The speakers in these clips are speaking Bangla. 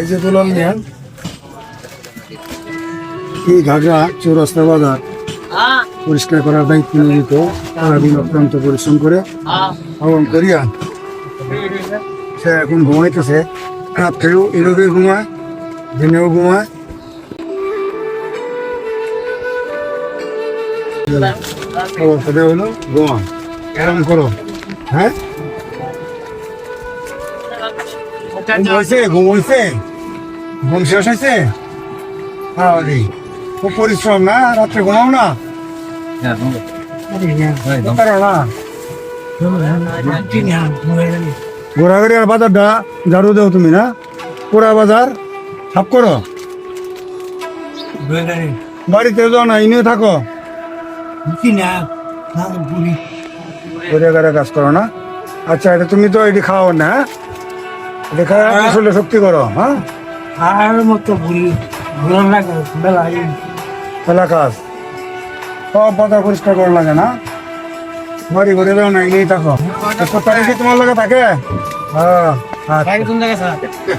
এই যে দুলাল মিয়া, এই ঘাগরা চৌরাস্তা বাজার পরিষ্কার করার দায়িত্ব নিয়োজিত সারাদিন অত্যন্ত পরিশ্রম করে এবং করিয়া সে এখন ঘুমাইতেছে। রাত্রেও এরোগে ঘুমায়, দিনেও ঘুমায়। অবস্থাটা হলো ঘুমা এরম করো হ্যাঁ? ঘুম হয়েছে ঘুম হয়েছে ঘুম শেষ হয়েছে হ্যাঁ রে খুব পরিশ্রম না রাত্রে ঘুমাও না ঘোরাঘুরি আর বাজারটা ঝাড়ু দেও তুমি না পুরা বাজার সাফ করো বাড়িতে যাও না ইনিও থাকো ঘুরে ঘুরে কাজ করো না আচ্ছা এটা তুমি তো এটি খাও না হ্যাঁ এটা আসলে শক্তি করো হ্যাঁ? আর মতো ভুল ভালো লাগে বেলা খেলা কাজ। সব বাজার পরিষ্কার করা লাগে না। বাড়ি ঘুরে যাও না এনেই থাকো। একশো তারিখে তোমার লাগে থাকে? হ্যাঁ আচ্ছা।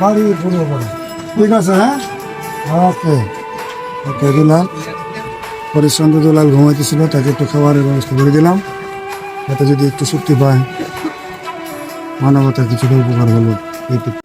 বাড়ি পুরো করে ঠিক আছে হ্যাঁ? ওকে। ওকে দুলাল পরিশ্রান্ত দুলাল ঘুমাইতেছিল তাকে একটু খাবারের ব্যবস্থা করে দিলাম। যাতে যদি একটু শক্তি পায়। মানবতার কিছুটা উপকার হলো এইটুকু